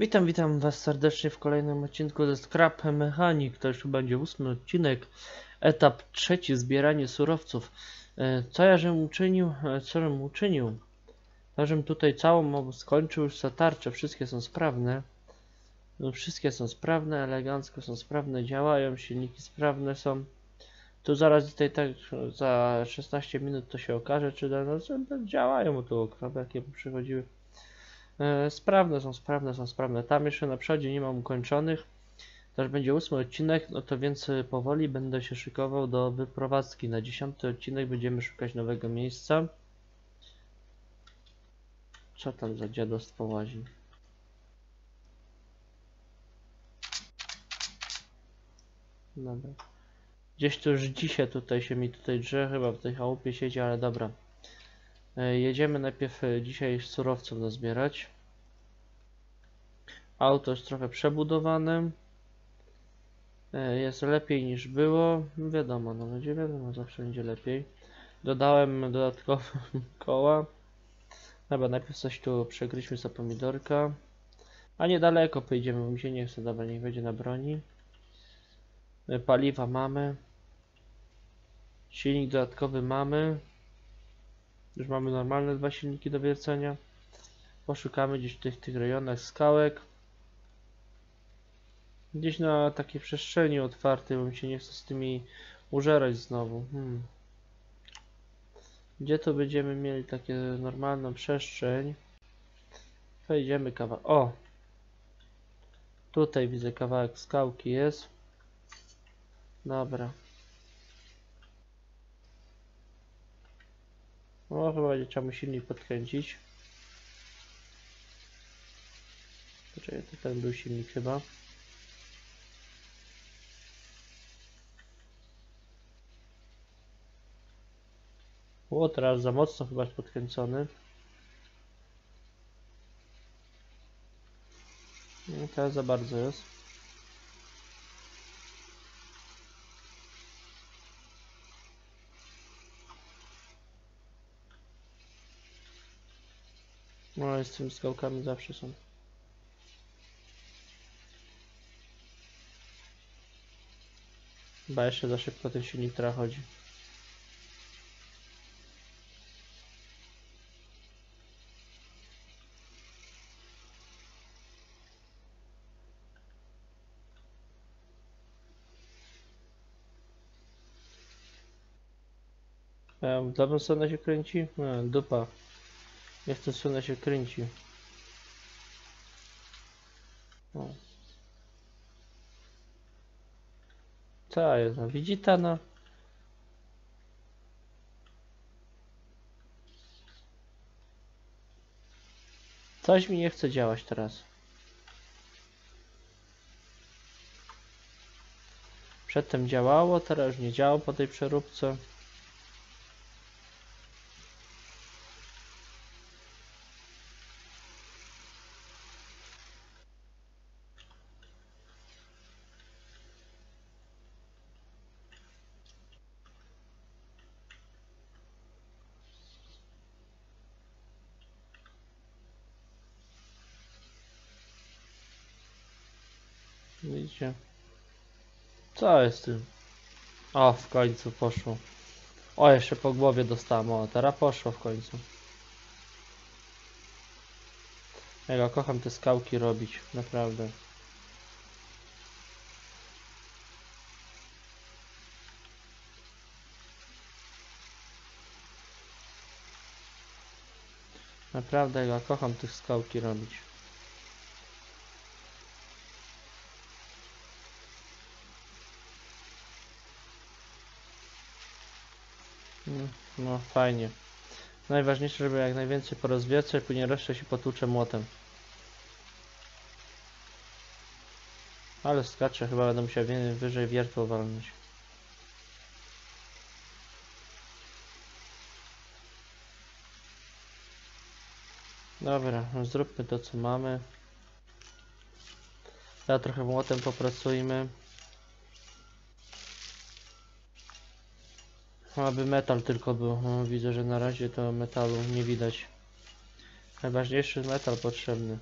Witam, witam Was serdecznie w kolejnym odcinku ze Scrap Mechanic. To już będzie ósmy odcinek, etap trzeci, zbieranie surowców. E, Co ja żem uczynił? E, Co żem uczynił? To, żem tutaj całą skończył już tarczę, wszystkie są sprawne. No, wszystkie są sprawne, elegancko są sprawne, działają, silniki sprawne są. Tu zaraz tutaj tak za 16 minut to się okaże, czy da- no, działają tu okropy, jakie przychodziły. E, Sprawne są, sprawne są, sprawne. Tam jeszcze na przodzie nie mam ukończonych. Też będzie ósmy odcinek, no to więc e, powoli będę się szykował do wyprowadzki. Na dziesiąty odcinek będziemy szukać nowego miejsca. Co tam za dziadostwo łazi? Dobra. Gdzieś tu już dzisiaj tutaj się mi tutaj drze, chyba w tej chałupie siedzi, ale dobra. E, Jedziemy najpierw e, dzisiaj surowców nazbierać. Auto jest trochę przebudowane. E, Jest lepiej niż było. No Wiadomo, no będzie wiadomo, zawsze będzie lepiej. Dodałem dodatkowe koła. Dobra, najpierw coś tu przegryźmy za pomidorka. A niedaleko pojedziemy, bo mi się nie chce. Dobra, niech będzie na broni. Paliwa mamy. Silnik dodatkowy mamy. Już mamy normalne dwa silniki do wiercenia. Poszukamy gdzieś w tych, tych rejonach skałek. Gdzieś na takiej przestrzeni otwartej, bo mi się nie chce z tymi użerać znowu. Hmm. Gdzie to będziemy mieli takie normalną przestrzeń? Wejdziemy kawałek. O! Tutaj widzę kawałek skałki jest. Dobra. No chyba będzie trzeba mu silnik podkręcić. Poczekaj, to ten był silnik chyba. O, teraz za mocno chyba jest podkręcony. No, teraz za bardzo jest. No z tymi skałkami zawsze są. Chyba jeszcze za szybko ten silnik teraz chodzi. E, dobrą stronę się kręci? E, dupa. Nie w tę stronę się kręci. O. Co jest? No, widzi ta no? Coś mi nie chce działać teraz. Przedtem działało, teraz nie działo po tej przeróbce. Widzicie? Co jest tym? O, w końcu poszło. O, jeszcze po głowie dostałem. O, teraz poszło w końcu. Ja kocham te skałki robić, naprawdę. Naprawdę ja kocham tych skałki robić. No fajnie. Najważniejsze, żeby jak najwięcej porozwiecać, później resztę się potłucze młotem. Ale skacze, chyba będę musiał wyżej wiertło walnąć. Dobra, no zróbmy to co mamy. Ja trochę młotem popracujmy. Aby metal tylko był. No, widzę, że na razie to metalu nie widać. Najważniejszy metal potrzebny.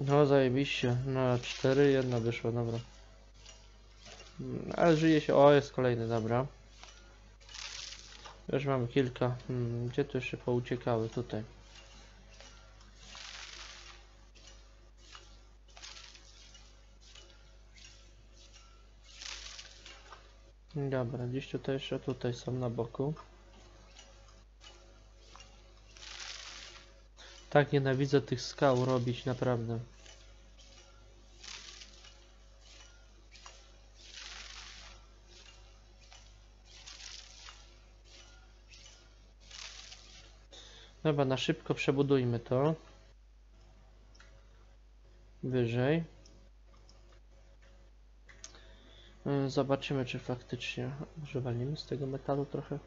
No zajebiście, no cztery, jedna wyszła, dobra. Ale żyje się, o jest kolejny, dobra. Już mamy kilka, hmm, gdzie tu jeszcze pouciekały, tutaj. Dobra, gdzieś tutaj jeszcze, tutaj są na boku. Tak nienawidzę tych skał robić, naprawdę. Dobra, na szybko przebudujmy to. Wyżej. Y, Zobaczymy, czy faktycznie używamy z tego metalu trochę.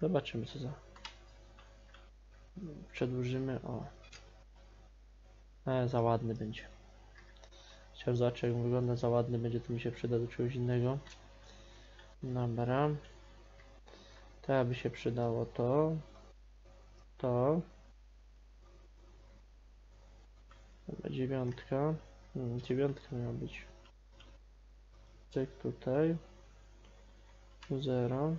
Zobaczymy, co za. Przedłużymy. O. E, za ładny będzie. Chciałem zobaczyć, jak wygląda za ładny będzie, to mi się przyda do czegoś innego. Dobra. To by się przydało to. To. Dobra, dziewiątka. Hmm, dziewiątka miała być. Cyk tutaj. Zero.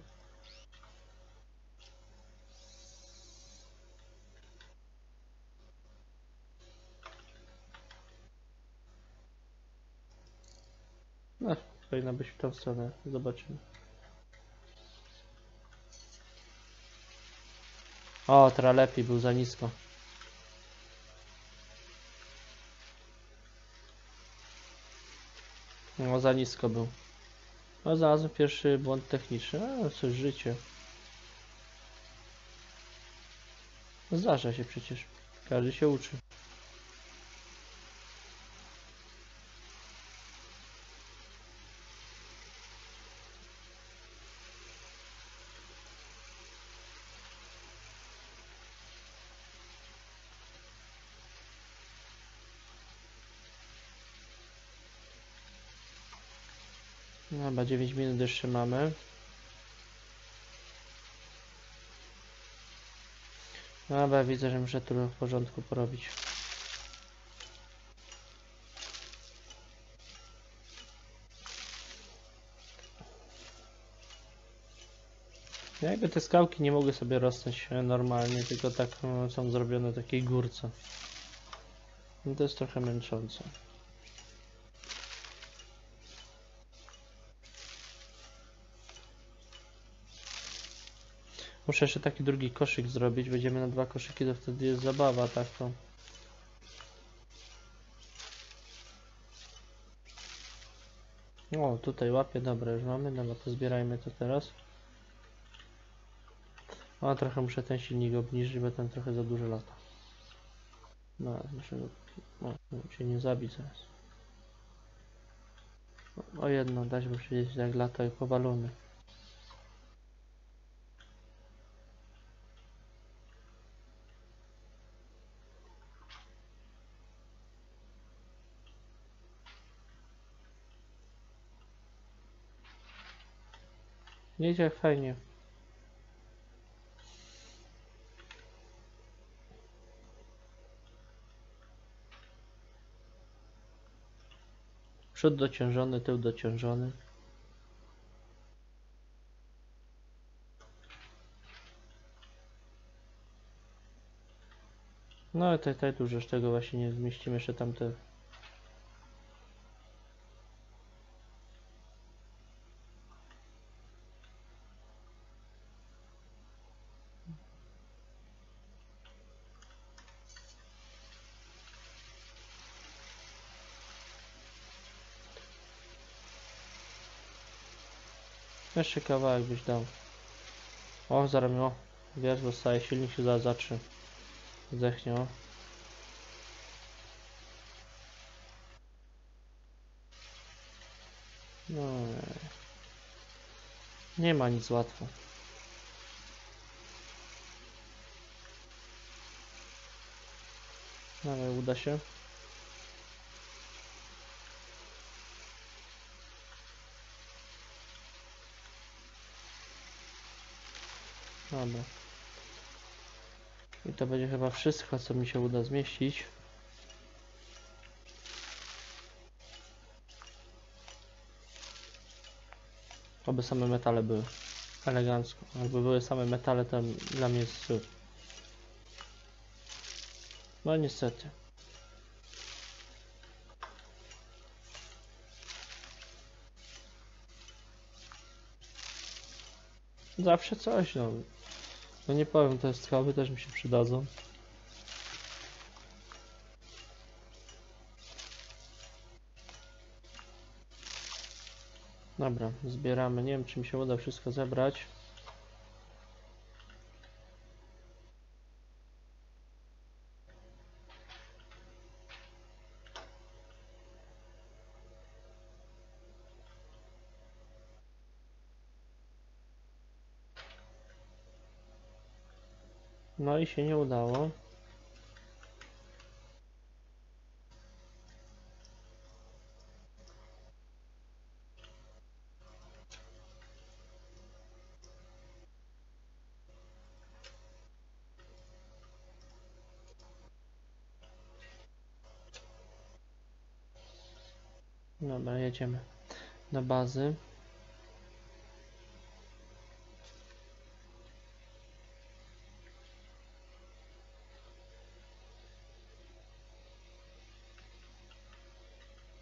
No, powinna być w tą stronę. Zobaczymy. O, teraz lepiej, był za nisko. Za nisko był. No, znalazłem pierwszy błąd techniczny. A, coś życie. Zdarza się przecież. Każdy się uczy. No, Chyba 9 minut jeszcze mamy. Dobra, widzę, że muszę tu w porządku porobić. Jakby te skałki nie mogły sobie rosnąć normalnie, tylko tak no, są zrobione takiej górce. No to jest trochę męczące. Muszę jeszcze taki drugi koszyk zrobić. Będziemy na dwa koszyki, to wtedy jest zabawa, tak to. O, tutaj łapie, dobra, już mamy, dobra, to zbierajmy to teraz. O, trochę muszę ten silnik obniżyć, bo ten trochę za dużo lata. No, muszę go, o, się nie zabić zaraz. O, o jedno dać, bo przecież jak lata i powalony. Jak fajnie. Przód dociążony, tył dociążony. No i tutaj, tutaj tu już tego właśnie nie zmieścimy jeszcze tamte. Jeszcze kawałek byś dał. O, zaraz mi, o, wiesz, bo staje silnik się zaraz zatrze. Zdechnie, o. No, nie ma nic łatwo. No, Ale uda się. Dobra. I to będzie chyba wszystko, co mi się uda zmieścić. Oby same metale były. Elegancko. Jakby były same metale, to dla mnie jest cud. No niestety. Zawsze coś, no. No nie powiem, te skały też mi się przydadzą. Dobra, zbieramy. Nie wiem, czy mi się uda wszystko zebrać. No i się nie udało. Dobra, jedziemy do bazy.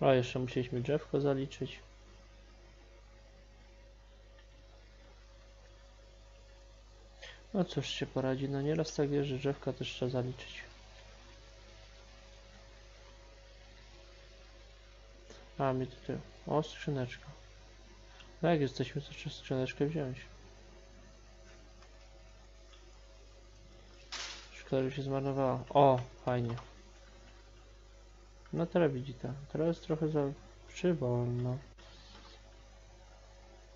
A jeszcze musieliśmy drzewko zaliczyć. No cóż się poradzi, no nieraz tak jest, że drzewka też trzeba zaliczyć. A, mi tutaj... O, skrzyneczka. No jak jesteśmy, to trzeba skrzyneczkę wziąć. Szkoda, że się zmarnowała. O, fajnie. No teraz widzi to. Teraz trochę za przywolno.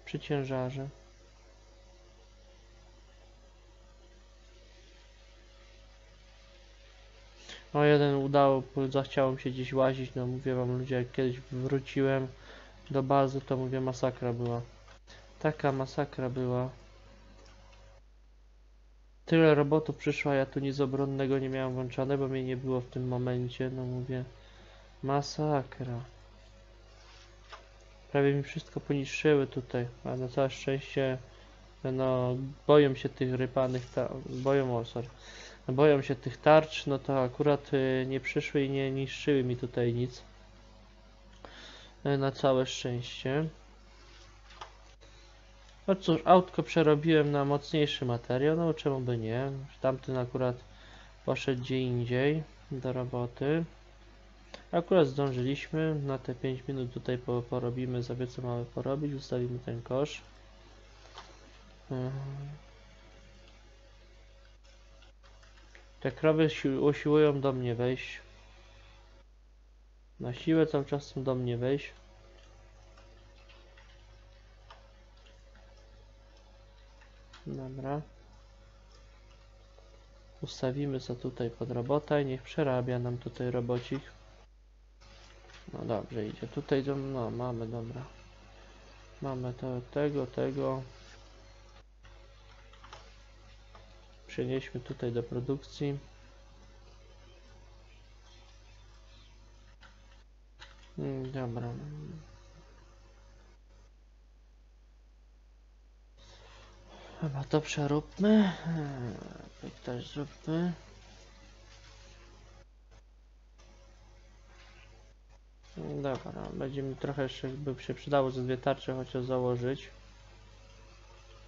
Przy ciężarze. No jeden udało, zachciało mi się gdzieś łazić, no mówię wam ludzie, jak kiedyś wróciłem do bazy, to mówię masakra była. Taka masakra była. Tyle robotów przyszło, a ja tu nic obronnego nie miałem włączone, bo mnie nie było w tym momencie, no mówię. Masakra. Prawie mi wszystko poniszczyły tutaj, a na całe szczęście no boją się tych rypanych, boją, o sorry, boją się tych tarcz, no to akurat y, nie przyszły i nie niszczyły mi tutaj nic. Y, Na całe szczęście. No cóż, autko przerobiłem na mocniejszy materiał, no czemu by nie. Tamten akurat poszedł gdzie indziej do roboty. Akurat zdążyliśmy, na te 5 minut tutaj po, porobimy sobie co mamy porobić, ustawimy ten kosz. Te krowy si- usiłują do mnie wejść. Na siłę cały czas chcą do mnie wejść. Dobra. Ustawimy co tutaj pod robotę i niech przerabia nam tutaj robocik. No dobrze, idzie tutaj, do- no mamy, dobra. Mamy to, tego, tego. Przenieśmy tutaj do produkcji. Mm, Dobra. Chyba to przeróbmy. Tak też zróbmy. Dobra, będzie mi trochę jeszcze by się przydało ze dwie tarcze chociaż założyć.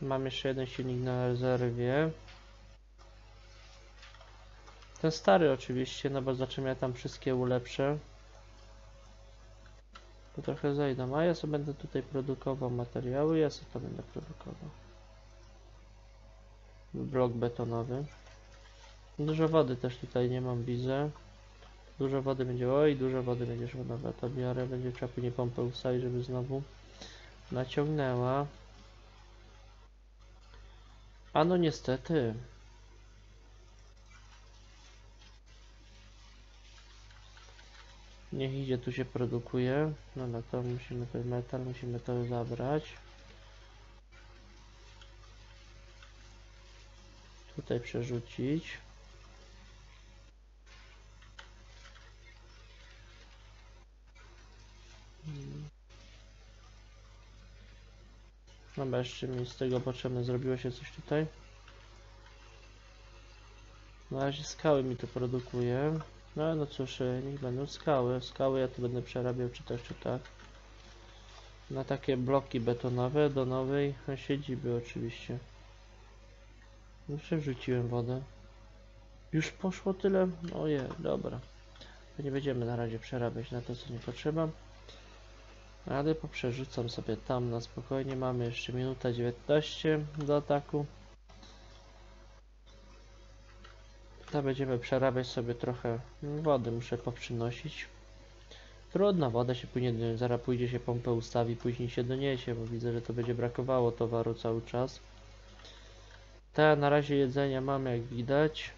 Mam jeszcze jeden silnik na rezerwie. Ten stary oczywiście, no bo zobaczymy ja tam wszystkie ulepszę. To trochę zejdą, a ja sobie będę tutaj produkował materiały, ja sobie to będę produkował. Blok betonowy. Dużo wody też tutaj nie mam, widzę. Dużo wody będzie, oj, dużo wody będzie szło, dobra, to biorę, będzie trzeba później pompę ustawić, żeby znowu naciągnęła. A no niestety. Niech idzie, tu się produkuje. No no to musimy ten metal, musimy to zabrać. Tutaj przerzucić. Dobra, jeszcze mi z tego potrzebne zrobiło się coś tutaj. Na razie skały mi to produkuje. No, no cóż, e, niech będą skały. Skały ja tu będę przerabiał czy tak, czy tak. Na takie bloki betonowe do nowej siedziby oczywiście. Już wrzuciłem wodę. Już poszło tyle? Oje, dobra. To nie będziemy na razie przerabiać na to, co nie potrzeba. Ale poprzerzucam sobie tam na spokojnie. Mamy jeszcze minuta 19 do ataku. To będziemy przerabiać sobie trochę wody. Muszę poprzynosić. Trudna woda się później, zaraz pójdzie się pompę ustawi, później się doniesie, bo widzę, że to będzie brakowało towaru cały czas. Te na razie jedzenia mamy, jak widać.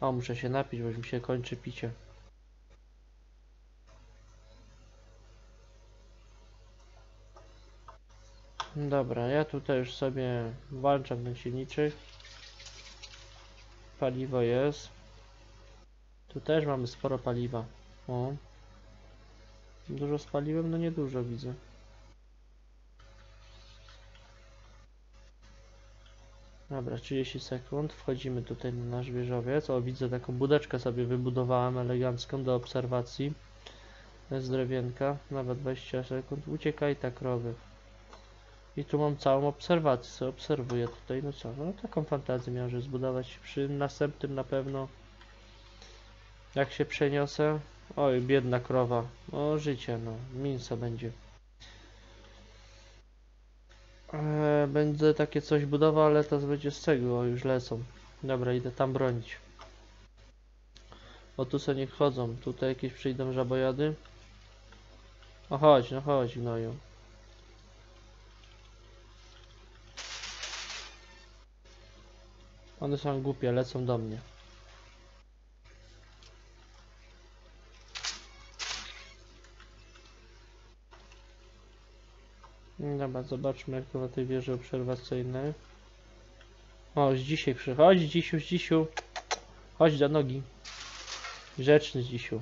O, muszę się napić, bo mi się kończy picie. Dobra, ja tutaj już sobie włączam ten silniczek. Paliwo jest. Tu też mamy sporo paliwa. O. Dużo spaliłem? No niedużo widzę. Dobra, 30 sekund. Wchodzimy tutaj na nasz wieżowiec. O, widzę taką budeczkę sobie wybudowałem elegancką do obserwacji. Z drewienka. Nawet 20 sekund. Uciekaj ta krowy. I tu mam całą obserwację. Co obserwuję tutaj. No co? No taką fantazję miałem, że zbudować przy następnym na pewno. Jak się przeniosę. Oj, biedna krowa. O, życie, no. Mięso będzie. Eee, będę takie coś budował, ale to będzie z tego, o, już lecą. Dobra, idę tam bronić. O, tu se nie chodzą. Tutaj jakieś przyjdą żabojady. O, chodź, no chodź, gnoju. One są głupie, lecą do mnie. Dobra, zobaczmy jak to na tej wieży obserwacyjnej. O, z dzisiaj przychodzi, dzisiu, dzisiu. Chodź do nogi. Grzeczny dzisiu.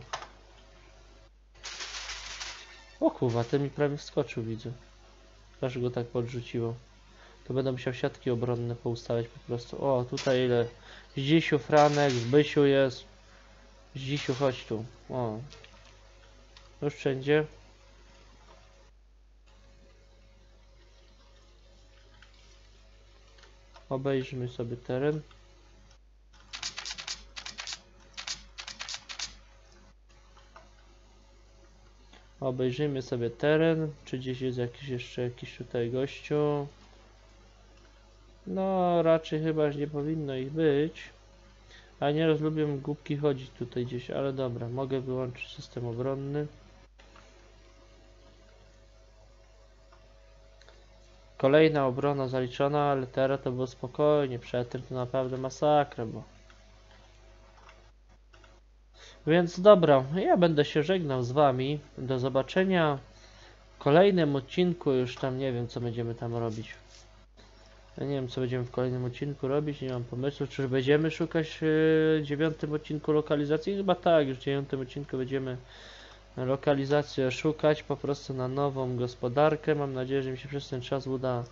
O kurwa, ten mi prawie wskoczył, widzę. Aż go tak podrzuciło. To będę musiał siatki obronne poustawiać po prostu. O, tutaj ile? Zdzisiu, Franek, Zbysiu jest. Zdzisiu, chodź tu. O. Już wszędzie. Obejrzymy sobie teren. Obejrzyjmy sobie teren, czy gdzieś jest jakiś jeszcze jakiś tutaj gościu. No, raczej chyba nie powinno ich być. A nieraz lubię głupki chodzić tutaj gdzieś, ale dobra, mogę wyłączyć system obronny. Kolejna obrona zaliczona, ale teraz to było spokojnie, przedtem to naprawdę masakra było. Więc dobra, ja będę się żegnał z wami. Do zobaczenia w kolejnym odcinku, już tam nie wiem co będziemy tam robić. Ja nie wiem co będziemy w kolejnym odcinku robić, nie mam pomysłu, czy będziemy szukać w dziewiątym odcinku lokalizacji? Chyba tak, już w dziewiątym odcinku będziemy lokalizację szukać po prostu na nową gospodarkę. Mam nadzieję, że mi się przez ten czas uda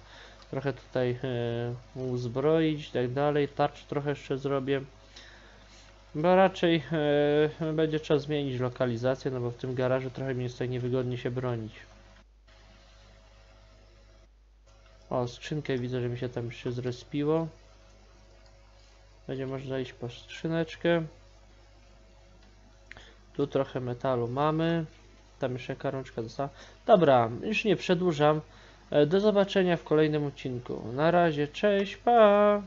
trochę tutaj e, uzbroić i tak dalej. Tarcz trochę jeszcze zrobię. Bo raczej e, będzie czas zmienić lokalizację, no bo w tym garażu trochę mi jest tutaj niewygodnie się bronić. O, skrzynkę widzę, że mi się tam jeszcze zrespiło. Będzie można iść po skrzyneczkę. Tu trochę metalu mamy. Tam jeszcze jaka rączka została. Dobra, już nie przedłużam. E, Do zobaczenia w kolejnym odcinku. Na razie, cześć, pa!